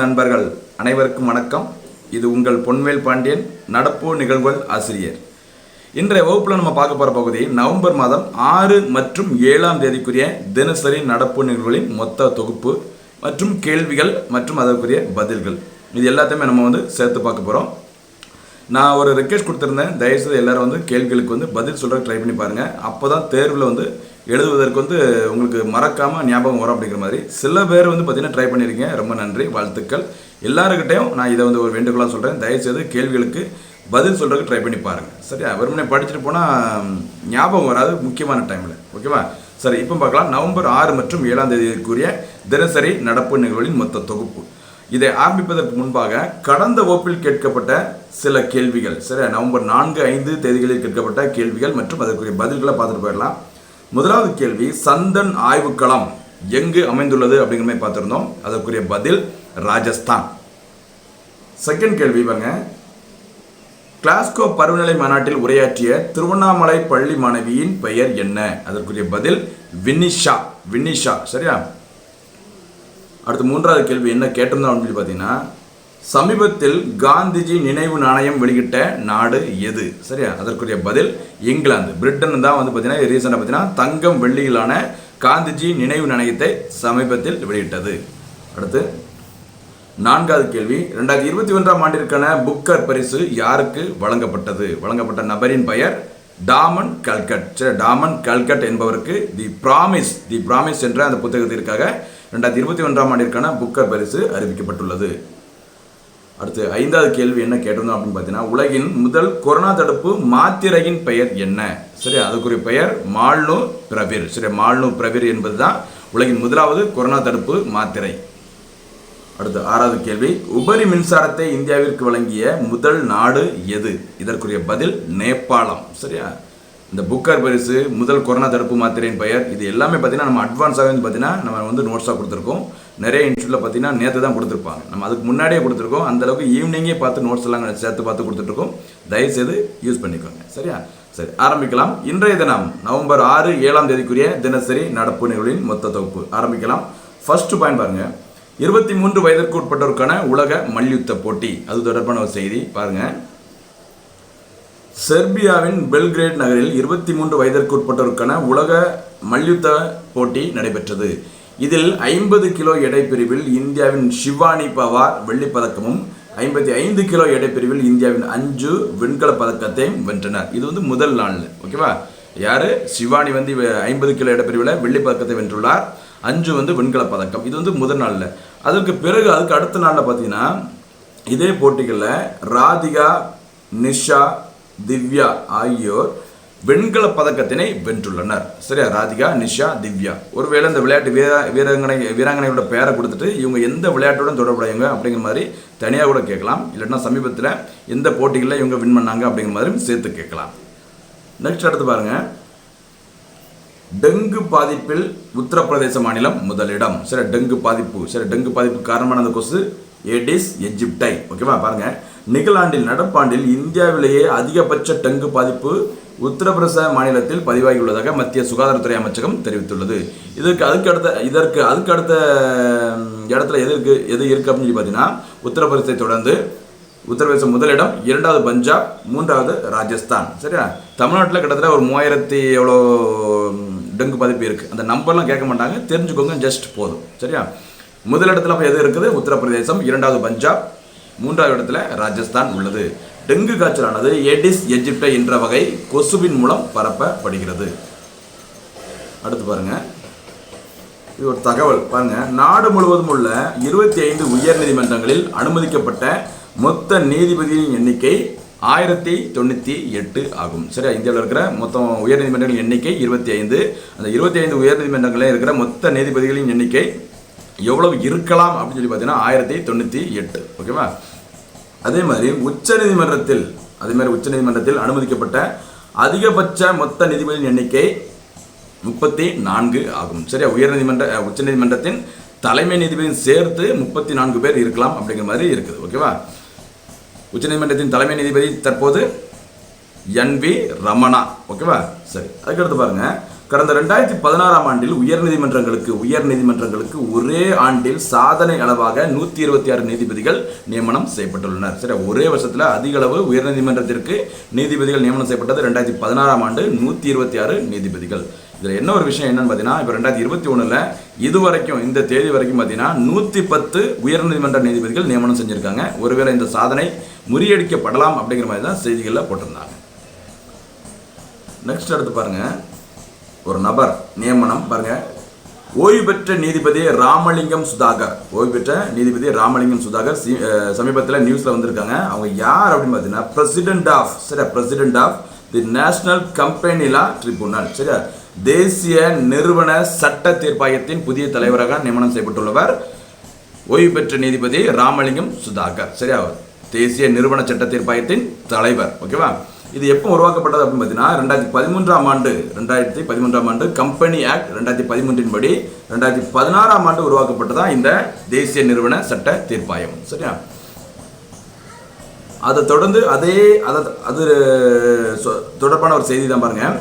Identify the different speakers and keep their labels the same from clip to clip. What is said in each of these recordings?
Speaker 1: நண்பர்கள் அனைவருக்கும் வணக்கம். இது உங்கள் பொன்வேல் பாண்டியன் நடப்பு நிகழ்வுகள் ஆசிரியர். இன்றைய வகுப்பில் நம்ம பார்க்க போகிற பகுதி நவம்பர் மாதம் ஆறு மற்றும் ஏழாம் தேதிக்குரிய தினசரி நடப்பு நிகழ்வுகளின் மொத்த தொகுப்பு மற்றும் கேள்விகள் மற்றும் அதற்குரிய பதில்கள். இது எல்லாத்தையுமே நம்ம வந்து சேர்த்து பார்க்க போகிறோம் நான் ஒரு ரெக்வெஸ்ட் கொடுத்துருந்தேன். தயவுசெய்து எல்லாரும் வந்து கேள்விகளுக்கு வந்து பதில் சொல்கிற ட்ரை பண்ணி பாருங்கள் அப்போ தான் தேர்வில் வந்து எழுதுவதற்கு வந்து உங்களுக்கு மறக்காமல் ஞாபகம் வரும் அப்படிங்கிற மாதிரி. சில பேர் வந்து பார்த்தீங்கன்னா ட்ரை பண்ணியிருக்கீங்க ரொம்ப நன்றி வாழ்த்துக்கள். எல்லாருக்கிட்டையும் நான் இதை வந்து ஒரு வேண்டுகோளாக சொல்கிறேன் தயவுசெய்து கேள்விகளுக்கு பதில் சொல்கிறதுக்கு ட்ரை பண்ணி பாருங்கள் சரியா? வெறுமனே படிச்சுட்டு போனால் ஞாபகம் வராது முக்கியமான டைமில் ஓகேவா சரி இப்போ பார்க்கலாம். நவம்பர் ஆறு மற்றும் ஏழாம் தேதிக்குரிய தினசரி நடப்பு நிகழ்வுகளின் மொத்த தொகுப்பு. இதை ஆரம்பிப்பதற்கு முன்பாக கடந்த வகுப்பில் கேட்கப்பட்ட சில கேள்விகள். சரி நவம்பர் நான்கு ஐந்து தேதிகளில் கேட்கப்பட்ட கேள்விகள் மற்றும் அதற்குரிய பதில்களை பார்த்துட்டு போயிடலாம். முதலாவது கேள்வி சந்தன் ஆய்வுக்களம் எங்கு அமைந்துள்ளது அப்படிங்கிற மாதிரி பார்த்துருந்தோம். அதற்குரிய பதில் ராஜஸ்தான். செகண்ட் கேள்வி பாருங்க. கிளாஸ்கோ பருவநிலை மாநாட்டில் உரையாற்றிய திருவண்ணாமலை பள்ளி மாணவியின் பெயர் என்ன? அதற்குரிய பதில் வினிஷா. வினிஷா சரியா? அடுத்து மூன்றாவது கேள்வி என்ன கேட்டிருந்தோம் அப்படின்னு சொல்லி பார்த்தீங்கன்னா சமீபத்தில் காந்திஜி நினைவு நாணயம் வெளியிட்ட நாடு எது? சரியா? அதற்குரிய பதில் இங்கிலாந்து. பிரிட்டன் தான் வந்து பார்த்தீங்கன்னா ரீசெண்டாக பார்த்தீங்கன்னா தங்கம் வெள்ளியிலான காந்திஜி நினைவு நாணயத்தை சமீபத்தில் வெளியிட்டது. அடுத்து நான்காவது கேள்வி. ரெண்டாயிரத்தி இருபத்தி ஒன்றாம் ஆண்டிற்கான புக்கர் பரிசு யாருக்கு வழங்கப்பட்டது? வழங்கப்பட்ட நபரின் பெயர் டாமன் கல்கட். சரி டாமன் கல்கட் என்பவருக்கு தி ப்ராமிஸ் தி ப்ராமிஸ் என்ற அந்த புத்தகத்திற்காக ரெண்டாயிரத்தி இருபத்தி ஒன்றாம் ஆண்டிற்கான புக்கர் பரிசு அறிவிக்கப்பட்டுள்ளது. அடுத்து ஐந்தாவது கேள்வி என்ன கேட்டிருந்தோம் அப்படின்னு பார்த்தீங்கன்னா உலகின் முதல் கொரோனா தடுப்பு மாத்திரையின் பெயர் என்ன? சரி அதுக்குரிய பெயர் மால்னு பிரவிர். சரி மால்னு பிரவிர் என்பது தான் உலகின் முதலாவது கொரோனா தடுப்பு மாத்திரை. அடுத்து ஆறாவது கேள்வி உபரி மின்சாரத்தை இந்தியாவிற்கு வழங்கிய முதல் நாடு எது? இதற்குரிய பதில் நேபாளம். சரியா இந்த புக்கர் பரிசு முதல் கொரோனா தடுப்பு மாத்திரையின் பெயர் இது எல்லாமே பார்த்தீங்கன்னா நம்ம அட்வான்ஸாக வந்து பார்த்தீங்கன்னா நம்ம வந்து நோட்ஸாக கொடுத்துருக்கோம். நிறைய இன்ஸ்டியூட்டில் பார்த்தீங்கன்னா நேற்று தான் கொடுத்துருப்பாங்க. நம்ம அதுக்கு முன்னாடியே கொடுத்துருக்கோம். அந்தளவுக்கு ஈவினிங்கே பார்த்து நோட்ஸ் எல்லாம் சேர்த்து பார்த்து கொடுத்துட்ருக்கோம். தயவுசெய்து யூஸ் பண்ணிக்கோங்க. சரியா? சரி ஆரம்பிக்கலாம். இன்றைய தினம் நவம்பர் ஆறு ஏழாம் தேதிக்குரிய தினசரி நடப்பு நிகழ்வின் மொத்த தொகுப்பு. ஆரம்பிக்கலாம். ஃபர்ஸ்ட் பாயிண்ட் பாருங்கள் இருபத்தி மூன்று வயதிற்கு உட்பட்டோருக்கான உலக மல்யுத்த போட்டி. அது தொடர்பான ஒரு செய்தி. பாருங்கள் செர்பியாவின் பெல்கிரேட் நகரில் இருபத்தி மூன்று வயதிற்கு உட்பட்டோருக்கான உலக மல்யுத்த போட்டி நடைபெற்றது. இதில் ஐம்பது கிலோ எடை பிரிவில் இந்தியாவின் ஷிவானி பவார் வெள்ளிப் பதக்கமும் ஐம்பத்தி ஐந்து கிலோ எடை பிரிவில் இந்தியாவின் அஞ்சு வெண்கல பதக்கத்தையும் வென்றனர். இது வந்து முதல் நாளில் ஓகேவா? யாரு? சிவானி வந்து ஐம்பது கிலோ எடை பிரிவில் பதக்கத்தை வென்றுள்ளார். அஞ்சு வந்து வெண்கல பதக்கம். இது வந்து முதல் நாளில். அதுக்கு பிறகு அதுக்கு அடுத்த நாளில் பார்த்தீங்கன்னா இதே போட்டிகளில் ராதிகா நிஷா திவ்யா ஆகியோர் வெண்கல பதக்கத்தினை வென்றுள்ளனர். சரியா ராதிகா நிஷா திவ்யா. ஒருவேளை இந்த விளையாட்டு வீர வீராங்கனை வீராங்கனையோட பேரை கொடுத்துட்டு இவங்க எந்த விளையாட்டுடன் தொடர்புடையவங்க அப்படிங்கிற மாதிரி தனியாக கூட கேட்கலாம். இல்லைன்னா சமீபத்தில் எந்த போட்டிகளில் இவங்க வின் பண்ணாங்க அப்படிங்கிற மாதிரி சேர்த்து கேட்கலாம். நெக்ஸ்ட் அடுத்து பாருங்க. டெங்கு பாதிப்பில் உத்தரப்பிரதேச மாநிலம் முதலிடம். சரி டெங்கு பாதிப்பு. சரி டெங்கு பாதிப்பு காரணமான அந்த கொசு ஏடிஸ் எஜிப்டை. ஓகேவா பாருங்க. நிகழாண்டில் நடப்பாண்டில் இந்தியாவிலேயே அதிகபட்ச டெங்கு பாதிப்பு உத்தரப்பிரதேச மாநிலத்தில் பதிவாகியுள்ளதாக மத்திய சுகாதாரத்துறை அமைச்சகம் தெரிவித்துள்ளது. இதற்கு அதுக்கு அடுத்த இதற்கு அதுக்கு அடுத்த இடத்துல எது இருக்கு எது இருக்கு அப்படின்னு சொல்லி பார்த்தீங்கன்னா உத்தரப்பிரதேசத்தை தொடர்ந்து உத்தரப்பிரதேசம் முதலிடம் இரண்டாவது பஞ்சாப் மூன்றாவது ராஜஸ்தான். சரியா? தமிழ்நாட்டில் கிட்டத்தட்ட ஒரு மூவாயிரத்தி எவ்வளோ டெங்கு பாதிப்பு இருக்குது அந்த நம்பர்லாம் கேட்க மாட்டாங்க. தெரிஞ்சுக்கோங்க ஜஸ்ட் போதும். சரியா? முதலிடத்தில் அப்போ எது இருக்குது? உத்தரப்பிரதேசம் இரண்டாவது பஞ்சாப் மூன்றாவது இடத்துல ராஜஸ்தான் உள்ளது. டெங்கு காய்ச்சலானது எடிஸ் எஜிப்டை என்ற வகை கொசுவின் மூலம் பரப்பப்படுகிறது. அடுத்து பாருங்க. இது ஒரு தகவல். பாருங்க. நாடு முழுவதும் உள்ள இருபத்தி ஐந்து உயர் நீதிமன்றங்களில் அனுமதிக்கப்பட்ட மொத்த நீதிபதியின் எண்ணிக்கை ஆயிரத்தி தொண்ணூற்றி எட்டு ஆகும். சரியா? இந்தியாவில் இருக்கிற மொத்தம் உயர் நீதிமன்றங்களின் எண்ணிக்கை இருபத்தி ஐந்து அந்த இருபத்தி ஐந்து உயர் நீதிமன்றங்களில் இருக்கிற மொத்த நீதிபதிகளின் எண்ணிக்கை எவ்வளவு இருக்கலாம் அப்படின்னு சொல்லி பார்த்தீங்கன்னா ஆயிரத்தி தொண்ணூற்றி எட்டு. ஓகேவா? அதே மாதிரி உச்சநீதிமன்றத்தில் அதே மாதிரி உச்ச நீதிமன்றத்தில் அனுமதிக்கப்பட்ட அதிகபட்ச மொத்த நீதிபதியின் எண்ணிக்கை முப்பத்தி நான்கு ஆகும். சரியா? உயர்நீதிமன்ற நீதிமன்ற உச்சநீதிமன்றத்தின் தலைமை நீதிபதியும் சேர்த்து முப்பத்தி நான்கு பேர் இருக்கலாம் அப்படிங்கிற மாதிரி இருக்குது. ஓகேவா? உச்சநீதிமன்றத்தின் தலைமை நீதிபதி தற்போது என் வி ரமணா. ஓகேவா? சரி அதுக்கடுத்து பாருங்கள் கடந்த ரெண்டாயிரத்தி பதினாறாம் ஆண்டில் உயர்நீதிமன்றங்களுக்கு உயர் நீதிமன்றங்களுக்கு ஒரே ஆண்டில் சாதனை அளவாக நூற்றி இருபத்தி ஆறு நீதிபதிகள் நியமனம் செய்யப்பட்டுள்ளனர். சரி ஒரே வருஷத்தில் அதிக அளவு உயர்நீதிமன்றத்திற்கு நீதிபதிகள் நியமனம் செய்யப்பட்டது ரெண்டாயிரத்தி பதினாறாம் ஆண்டு நூற்றி இருபத்தி ஆறு நீதிபதிகள். இதில் என்ன ஒரு விஷயம் என்னன்னு பார்த்தீங்கன்னா இப்போ ரெண்டாயிரத்தி இருபத்தி ஒன்றில் இது வரைக்கும் இந்த தேதி வரைக்கும் பார்த்தீங்கன்னா நூற்றி பத்து உயர்நீதிமன்ற நீதிபதிகள் நியமனம் செஞ்சுருக்காங்க. ஒருவேளை இந்த சாதனை முறியடிக்கப்படலாம் அப்படிங்கிற மாதிரி தான் செய்திகளில் போட்டிருந்தாங்க. நெக்ஸ்ட் அடுத்து பாருங்கள் ஒரு நபர் நியமனம் பாருங்க. ஓய்வு பெற்ற நீதிபதி ராமலிங்கம் சுதாகர். ஓய்வு பெற்ற நீதிபதி ராமலிங்கம் சுதாகர் சமீபத்தில் நியூஸில் வந்திருக்காங்க. அவங்க யார் அப்படின்னு பார்த்தீங்கன்னா பிரசிடென்ட் ஆஃப் சரியா? President of the national கம்பெனிலா tribunal சரியா? தேசிய நிறுவன சட்ட தீர்ப்பாயத்தின் புதிய தலைவராக நியமனம் செய்யப்பட்டுள்ளவர் ஓய்வு பெற்ற நீதிபதி ராமலிங்கம் சுதாகர் சரியா? தேசிய நிறுவன சட்ட தீர்ப்பாயத்தின் தலைவர் ஓகேவா? இது எப்போ உருவாக்கப்பட்டது அப்படின்னு பார்த்தீங்கன்னா ரெண்டாயிரத்தி பதிமூன்றாம் ஆண்டு ரெண்டாயிரத்தி பதிமூன்றாம் ஆண்டு கம்பெனி ஆக்ட் ரெண்டாயிரத்தி பதிமூன்றின் படி ரெண்டாயிரத்தி பதினாறாம் ஆண்டு உருவாக்கப்பட்டதான் இந்த தேசிய நிறுவன சட்ட தீர்ப்பாயம். சரியா? அதை தொடர்ந்து அதே அதை அது சொ- தொடர்பான ஒரு செய்தி தான் பாருங்க.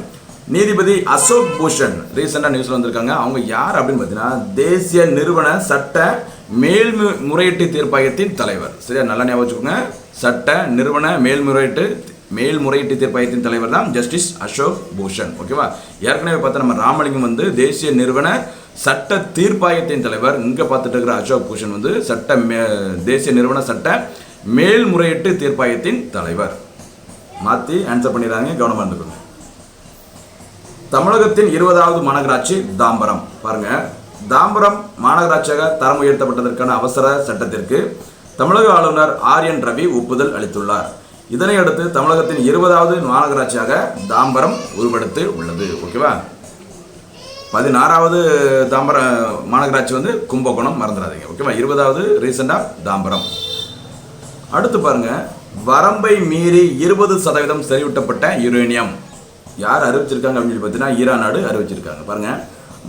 Speaker 1: நீதிபதி அசோக் பூஷன் ரீசெண்டாக நியூஸில் வந்திருக்காங்க. அவங்க யார் அப்படின்னு பார்த்தீங்கன்னா தேசிய நிறுவன சட்ட மேல்மு முறையீட்டு தீர்ப்பாயத்தின் தலைவர். சரியா? நல்லா ஞாபகம் வச்சுக்கோங்க. சட்ட நிறுவன மேல்முறையீட்டு மேல்முறையீட்டு தீர்ப்பாயத்தின் தலைவர் தான் ஜஸ்டிஸ் அசோக் பூஷன் ஓகேவா ஏற்கனவே பார்த்தா நம்ம ராமலிங்கம் வந்து தேசிய நிறுவன சட்ட தீர்ப்பாயத்தின் தலைவர். இங்கே பார்த்துட்டு இருக்கிற அசோக் பூஷன் வந்து சட்ட மே தேசிய நிறுவன சட்ட மேல்முறையீட்டு தீர்ப்பாயத்தின் தலைவர். மாற்றி ஆன்சர் பண்ணிடுறாங்க. கவனமாக இருந்துக்கோங்க. தமிழகத்தின் இருபதாவது மாநகராட்சி தாம்பரம். பாருங்க. தாம்பரம் மாநகராட்சியாக தரம் உயர்த்தப்பட்டதற்கான அவசர சட்டத்திற்கு தமிழக ஆளுநர் ஆர் என் ரவி ஒப்புதல் அளித்துள்ளார். இதனை அடுத்து தமிழகத்தின் இருபதாவது மாநகராட்சியாக தாம்பரம் உருவெடுத்து உள்ளது. ஓகேவா? பதினாறாவது தாம்பரம் மாநகராட்சி வந்து கும்பகோணம் மறந்துடாதீங்க. ஓகேவா? இருபதாவது ரீசெண்டாக தாம்பரம். அடுத்து பாருங்க. வரம்பை மீறி இருபது சதவீதம் செறிவூட்டப்பட்ட யுரேனியம். யார் அறிவிச்சிருக்காங்க அப்படின்னு சொல்லி பார்த்தீங்கன்னா ஈரான் நாடு அறிவிச்சிருக்காங்க. பாருங்கள்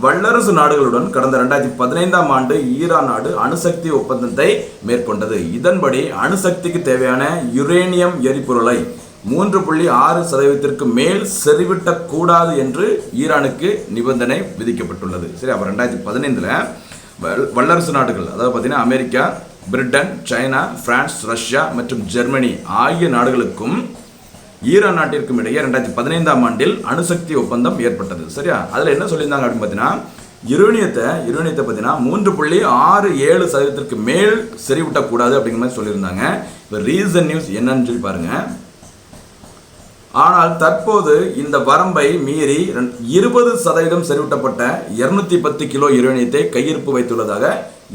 Speaker 1: வல்லரசு நாடுகளுடன் கடந்த ரெண்டாயிரத்தி பதினைந்தாம் ஆண்டு ஈரான் நாடு அணுசக்தி ஒப்பந்தத்தை மேற்கொண்டது. இதன்படி அணுசக்திக்கு தேவையான யுரேனியம் எரிபொருளை மூன்று புள்ளி ஆறு சதவீதத்திற்கு மேல் செறிவிட்டக்கூடாது என்று ஈரானுக்கு நிபந்தனை விதிக்கப்பட்டுள்ளது. சரி அப்போ ரெண்டாயிரத்தி பதினைந்தில் வல்லரசு நாடுகள் அதாவது பார்த்தீங்கன்னா America Britain China France Russia மற்றும் ஜெர்மனி ஆகிய நாடுகளுக்கும் ஈரான் நாட்டிற்கும் இடையே ரெண்டாயிரத்தி பதினைந்தாம் ஆண்டில் அணுசக்தி ஒப்பந்தம் ஏற்பட்டது. சரியா? அதில் என்ன சொல்லியிருந்தாங்க அப்படின்னு பார்த்தீங்கன்னா யுரேனியத்தை யுரேனியத்தை பார்த்தீங்கன்னா மூன்று புள்ளி ஆறு ஏழு சதவீதத்திற்கு மேல் செறிவிட்டக்கூடாது அப்படிங்கிற மாதிரி சொல்லியிருந்தாங்க. இப்போ ரீசன் நியூஸ் என்னன்னு சொல்லி பாருங்க. ஆனால் தற்போது இந்த வரம்பை மீறி இருபது சதவீதம் செறிவூட்டப்பட்ட இருநூத்தி பத்து கிலோ யுரேனியத்தை கையிருப்பு வைத்துள்ளதாக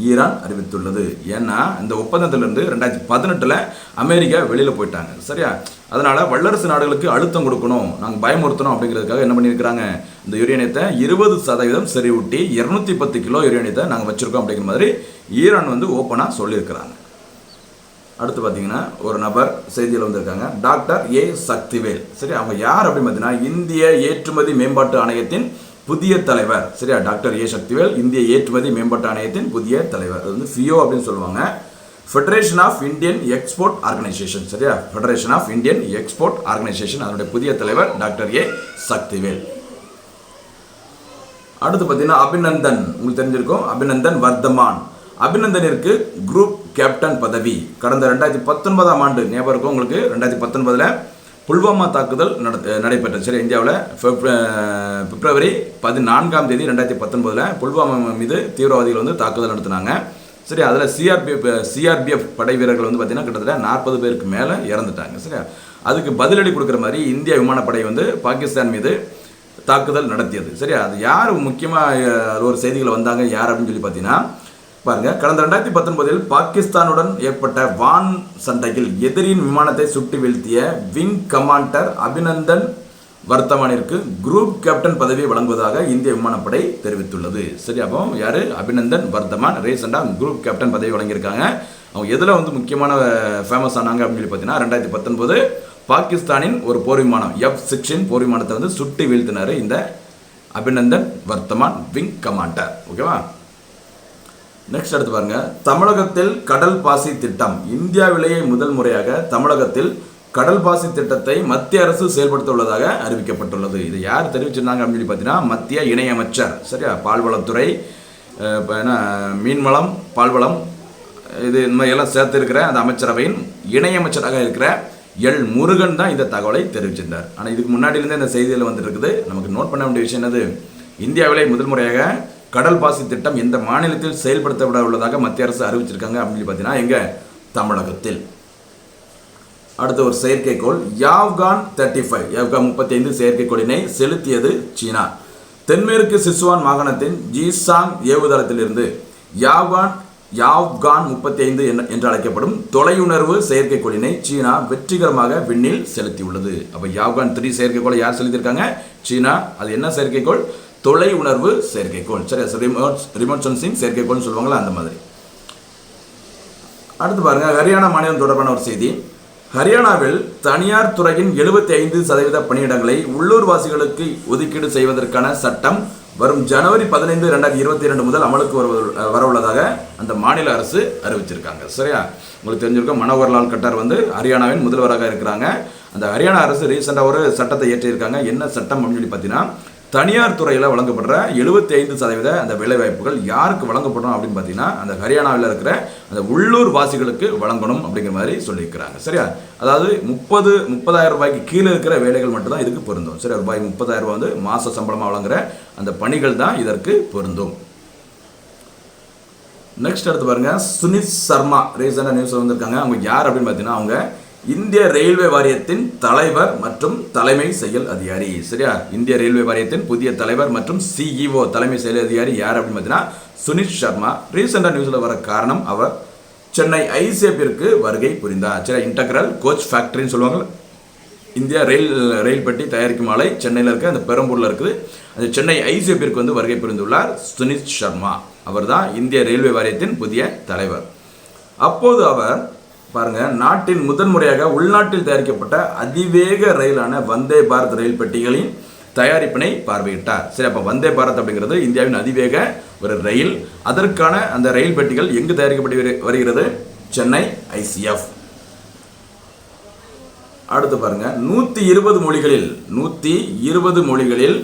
Speaker 1: ஈரான் அறிவித்துள்ளது. ஏன்னா இந்த ஒப்பந்தத்திலிருந்து ரெண்டாயிரத்தி பதினெட்டில் அமெரிக்கா வெளியில் போயிட்டாங்க. சரியா? அதனால் வல்லரசு நாடுகளுக்கு அழுத்தம் கொடுக்கணும். நாங்கள் பயமுறுத்தணும் அப்படிங்கிறதுக்காக என்ன பண்ணியிருக்கிறாங்க? இந்த யுரேனியத்தை இருபது சதவீதம் செறிவூட்டி இருநூத்தி பத்து கிலோ யுரேனியத்தை நாங்கள் வச்சுருக்கோம் அப்படிங்கிற மாதிரி ஈரான் வந்து ஓப்பனாக சொல்லியிருக்கிறாங்க. அடுத்து பார்த்தீங்கன்னா ஒரு நபர் செய்தியில் வந்திருக்காங்க. Doctor A Sakthivel. சரி அவங்க யார் அப்படின்னு பார்த்தீங்கன்னா இந்திய ஏற்றுமதி மேம்பாட்டு ஆணையத்தின் புதிய தலைவர். சரியா? Doctor A. சக்திவேல் இந்திய ஏற்றுமதி மேம்பாட்டு ஆணையத்தின் புதிய தலைவர். அது வந்து ஃபியோ அப்படின்னு சொல்லுவாங்க. Federation of Indian export organisation சரியா? Federation of Indian export organisation அதனுடைய புதிய தலைவர் டாக்டர் ஏ. சக்திவேல். அடுத்து பார்த்தீங்கன்னா அபிநந்தன். உங்களுக்கு தெரிஞ்சிருக்கும். அபிநந்தன் வர்தமான். அபிநந்தனிற்கு குரூப் கேப்டன் பதவி. கடந்த ரெண்டாயிரத்தி பத்தொன்பதாம் ஆண்டு ஞாபகம் இருக்கும் உங்களுக்கு? ரெண்டாயிரத்தி பத்தொன்பதில் புல்வாமா தாக்குதல் நட நடைபெற்றது. சரி இந்தியாவில் பிப்ரவரி பதினான்காம் தேதி ரெண்டாயிரத்தி பத்தொன்பதில் புல்வாமா மீது தீவிரவாதிகள் வந்து தாக்குதல் நடத்தினாங்க. சரி அதில் சிஆர்பிஎஃப் சிஆர்பிஎஃப் படை வீரர்கள் வந்து பார்த்திங்கன்னா கிட்டத்தட்ட நாற்பது பேருக்கு மேலே இறந்துட்டாங்க. சரியா? அதுக்கு பதிலடி கொடுக்குற மாதிரி இந்திய விமானப்படை வந்து பாகிஸ்தான் மீது தாக்குதல் நடத்தியது. சரியா? அது யார் முக்கியமாக ஒரு செய்திகள் வந்தாங்க யார் அப்படின்னு சொல்லி பார்த்தீங்கன்னா பாருங்க. கடந்த ரெண்டாயிரத்தி பத்தொன்பதில் பாகிஸ்தானுடன் ஏற்பட்ட வான் சண்டையில் எதிரியின் விமானத்தை சுட்டு வீழ்த்திய விங் கமாண்டர் அபிநந்தன் வர்த்தமானிற்கு குரூப் கேப்டன் பதவியை வழங்குவதாக இந்திய விமானப்படை தெரிவித்துள்ளது. சரி அப்போ யாரு? அபிநந்தன் வர்த்தமான். ரீசெண்டாக குரூப் கேப்டன் பதவி வழங்கியிருக்காங்க. அவங்க எதில் வந்து முக்கியமான ஃபேமஸ் ஆனாங்க அப்படின்னு சொல்லி பார்த்தீங்கன்னா ரெண்டாயிரத்தி பத்தொன்பது பாகிஸ்தானின் ஒரு போர் விமானம் எஃப் சிக்ஸ்டின் போர் விமானத்தை வந்து சுட்டு வீழ்த்தினார் இந்த அபிநந்தன் வர்த்தமான் விங் கமாண்டர். ஓகேவா? நெக்ஸ்ட் அடுத்து பாருங்க. தமிழகத்தில் கடல் பாசி திட்டம். இந்தியாவிலேயே முதல் முறையாக தமிழகத்தில் கடல் பாசி திட்டத்தை மத்திய அரசு செயல்படுத்த உள்ளதாக அறிவிக்கப்பட்டுள்ளது. இது யார் தெரிவிச்சிருந்தாங்க அப்படின்னு சொல்லி பார்த்தீங்கன்னா மத்திய இணையமைச்சர். சரியா? பால்வளத்துறை என்ன மீன்வளம் பால்வளம் இது இந்த மாதிரி எல்லாம் சேர்த்திருக்கிற அந்த அமைச்சரவையின் இணையமைச்சராக இருக்கிற எல் முருகன் தான் இந்த தகவலை தெரிவிச்சிருந்தார். ஆனால் இதுக்கு முன்னாடியிலேருந்து இந்த செய்தியில் வந்துருக்குது நமக்கு நோட் பண்ண வேண்டிய விஷயம் என்னது? இந்தியாவிலே முதல் முறையாக கடல் பாசி திட்டம் எந்த மாநிலத்தில் செயல்படுத்தப்பட உள்ளதாக மத்திய அரசு அறிவிச்சிருக்காங்க அப்படின்னு பார்த்தீங்கன்னா எங்க? தமிழகத்தில். அடுத்த ஒரு செயற்கைக்கோள் யாவ்கான் தேர்ட்டி ஃபைவ் யாவ்கான் முப்பத்தி ஐந்து செயற்கைக்கோளினை செலுத்தியது சீனா. தென்மேற்கு சிசுவான் மாகாணத்தின் ஜீசாங் ஏவுதளத்திலிருந்து யாவ்கான் யாவ்கான் முப்பத்தி ஐந்து என்று அழைக்கப்படும் தொலையுணர்வு செயற்கைக்கோளினை சீனா வெற்றிகரமாக விண்ணில் செலுத்தியுள்ளது. அப்போ யாவ்கான் த்ரீ செயற்கைக்கோளை யார் செலுத்தியிருக்காங்க? சீனா. அது என்ன செயற்கைக்கோள்? தொலை உணர்வு செயற்கைக்கோள். சரி ரிமோட் ரிமோட் சென்சிங் செயற்கைக்கோள்னு சொல்லுவாங்களா அந்த மாதிரி. அடுத்து பாருங்கள் ஹரியானா மாநிலம் தொடர்பான ஒரு செய்தி. ஹரியானாவில் தனியார் துறையின் 75% ஐந்து சதவீத பணியிடங்களை உள்ளூர்வாசிகளுக்கு ஒதுக்கீடு செய்வதற்கான சட்டம் வரும் ஜனவரி பதினைந்து ரெண்டாயிரத்தி இருபத்தி இரண்டு முதல் அமலுக்கு வரு வரவுள்ளதாக அந்த மாநில அரசு அறிவிச்சிருக்காங்க. சரியா? உங்களுக்கு தெரிஞ்சிருக்கும் மனோகர்லால் கட்டார் வந்து ஹரியானாவின் முதல்வராக இருக்கிறாங்க. அந்த ஹரியானா அரசு ரீசெண்டாக ஒரு சட்டத்தை இயற்றியிருக்காங்க. என்ன சட்டம் அப்படின்னு சொல்லி பார்த்தீங்கன்னா தனியார் துறையில் வழங்கப்படுற 75% ஐந்து சதவீத அந்த வேலைவாய்ப்புகள் யாருக்கு வழங்கப்படும் அப்படின்னு பார்த்தீங்கன்னா அந்த ஹரியானாவில் இருக்கிற அந்த உள்ளூர் வாசிகளுக்கு வழங்கணும் அப்படிங்கிற மாதிரி சொல்லியிருக்கிறாங்க. சரியா? அதாவது முப்பது முப்பதாயிரம் ரூபாய்க்கு கீழே இருக்கிற வேலைகள் மட்டும்தான் இதுக்கு பொருந்தும். சரி ரூபாய் முப்பதாயிரம் ரூபாய் வந்து மாத சம்பளமாக வழங்குற அந்த பணிகள் தான் இதற்கு பொருந்தும். நெக்ஸ்ட் அடுத்து பாருங்க சுனித் சர்மா. ரீசெண்டாக நியூஸ் வந்திருக்காங்க. அவங்க யார் அப்படின்னு பார்த்தீங்கன்னா அவங்க இந்திய ரயில்வே வாரியத்தின் தலைவர் மற்றும் தலைமை செயல் அதிகாரி. சரியா? இந்திய ரயில்வே வாரியத்தின் புதிய தலைவர் மற்றும் சிஇஓ தலைமை செயல் அதிகாரி யார் அப்படின்னு பார்த்தீங்கன்னா சுனித் சர்மா. ரீசெண்டாக நியூஸில் வர காரணம் அவர் சென்னை ஐசேப்பிற்கு வருகை புரிந்தார். சரி இன்டகிரல் கோச் ஃபேக்டரின்னு சொல்லுவாங்க இந்தியா ரயில் ரயில் பெட்டி தயாரிக்கும் ஆலை சென்னையில் இருக்க அந்த பெரம்பூரில் இருக்குது. அந்த சென்னை ஐசிஎப்பிற்கு வந்து வருகை புரிந்துள்ளார் சுனித் சர்மா. அவர் தான் இந்திய ரயில்வே வாரியத்தின் புதிய தலைவர். அப்போது அவர் பாருங்க நாட்டின் முதன்முறையாக உள்நாட்டில் தயாரிக்கப்பட்ட அதிவேக ரயிலான வந்தே பாரத் ரயில் பெட்டிகளின் தயாரிப்பினை பார்வையிட்டார். சரி அப்போ வந்தே பாரத் அப்படிங்கிறது இந்தியாவின் அதிவேக ஒரு ரயில். அதற்கான அந்த ரயில் பெட்டிகள் எங்கு தயாரிக்கப்பட்டு வருகிறது? சென்னை ஐசிஎஃப் அடுத்து பாருங்க நூற்றி இருபது மொழிகளில் நூற்றி இருபது மொழிகளில்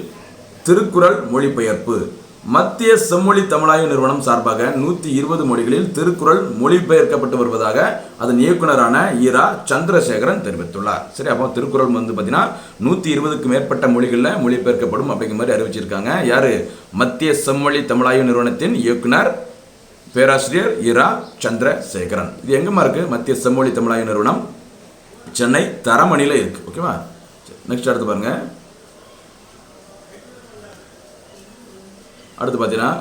Speaker 1: திருக்குறள் மொழிபெயர்ப்பு. மத்திய செம்மொழி தமிழாய்வு நிறுவனம் சார்பாக நூத்தி இருபது மொழிகளில் திருக்குறள் மொழிபெயர்க்கப்பட்டு வருவதாக அதன் இயக்குனரான ஈரா சந்திரசேகரன் தெரிவித்துள்ளார். சரி அப்போ திருக்குறள் வந்து பார்த்தீங்கன்னா நூத்தி இருபதுக்கு மேற்பட்ட மொழிகளில் மொழிபெயர்க்கப்படும் அப்படிங்கிற மாதிரி அறிவிச்சிருக்காங்க. யாரு? மத்திய செம்மொழி தமிழாய்வு நிறுவனத்தின் இயக்குனர் பேராசிரியர் ஈரா சந்திரசேகரன். இது எங்கம்மா இருக்கு? மத்திய செம்மொழி தமிழாய்வு நிறுவனம் சென்னை தரமணியில் இருக்கு. ஓகேவா? நெக்ஸ்ட் அடுத்து பாருங்க. அடுத்து பார்த்தீங்கன்னா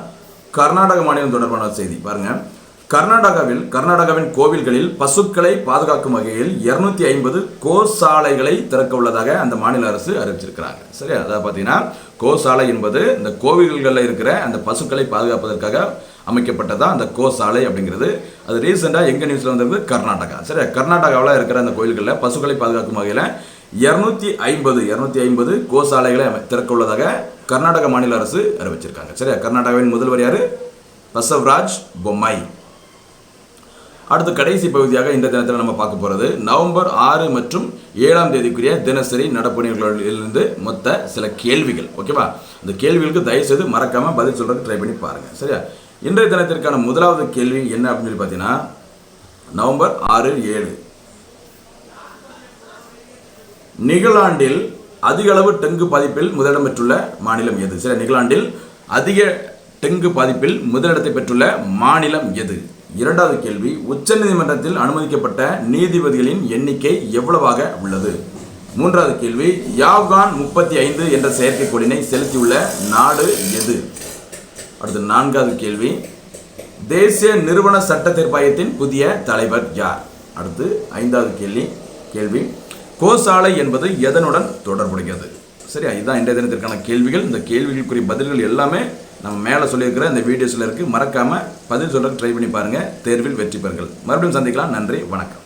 Speaker 1: கர்நாடக மாநிலம் தொடர்பான செய்தி. பாருங்கள் கர்நாடகாவில் கர்நாடகாவின் கோவில்களில் பசுக்களை பாதுகாக்கும் வகையில் 250 ஐம்பது கோசாலைகளை திறக்க உள்ளதாக அந்த மாநில அரசு அறிவிச்சிருக்கிறாங்க. சரி அதாவது பார்த்தீங்கன்னா கோசாலை என்பது இந்த கோவில்களில் இருக்கிற அந்த பசுக்களை பாதுகாப்பதற்காக அமைக்கப்பட்டதா அந்த கோசாலை அப்படிங்கிறது. அது ரீசெண்டாக எங்கள் நியூஸில் வந்திருக்கு கர்நாடகா. சரி கர்நாடகாவில் இருக்கிற அந்த கோயில்களில் பசுக்களை பாதுகாக்கும் வகையில் இரநூத்தி ஐம்பது இரநூத்தி ஐம்பது கோசாலைகளை அமை- திறக்க உள்ளதாக கர்நாடக மாநில அரசு அறிவிச்சிருக்காங்க. சரியா? கர்நாடகாவின் முதல்வர் யாரு? பசவராஜ் பொம்மாய் அடுத்து கடைசி பகுதியாக இந்த தினத்தில் நம்ம பார்க்க போகிறது நவம்பர் ஆறு மற்றும் ஏழாம் தேதிக்குரிய தினசரி நடப்பு மொத்த சில கேள்விகள். ஓகேவா? அந்த கேள்விகளுக்கு தயவுசெய்து மறக்காமல் பதில் சொல்கிறதுக்கு ட்ரை பண்ணி பாருங்க. சரியா? இன்றைய தினத்திற்கான முதலாவது கேள்வி என்ன அப்படின்னு சொல்லி பார்த்தீங்கன்னா நவம்பர் ஆறு ஏழு. நிகழாண்டில் அதிக அளவு டெங்கு பாதிப்பில் முதலிடம் பெற்றுள்ள மாநிலம் எது? சரி நிகழாண்டில் அதிக டெங்கு பாதிப்பில் முதலிடத்தை பெற்றுள்ள மாநிலம் எது? இரண்டாவது கேள்வி உச்சநீதிமன்றத்தில் அனுமதிக்கப்பட்ட நீதிபதிகளின் எண்ணிக்கை எவ்வளவாக உள்ளது? மூன்றாவது கேள்வி யாவ்கான் முப்பத்தி ஐந்து என்ற செயற்கைக்கோளினை செலுத்தியுள்ள நாடு எது? அடுத்து நான்காவது கேள்வி தேசிய நிறுவன சட்ட தீர்ப்பாயத்தின் புதிய தலைவர் யார்? அடுத்து ஐந்தாவது கேள்வி கேள்வி கோசாலை என்பது எதனுடன் தொடர்புடையது? சரியா? இதுதான் இன்றைய தினத்திற்கான கேள்விகள். இந்த கேள்விகளுக்குரிய பதில்கள் எல்லாமே நம்ம மேலே சொல்லியிருக்கிற இந்த வீடியோஸில் இருக்குது மறக்காமல் பதில் சொல்கிற ட்ரை பண்ணி பாருங்கள் தேர்வில் வெற்றி பெறுங்கள். மறுபடியும் சந்திக்கலாம். நன்றி. வணக்கம்.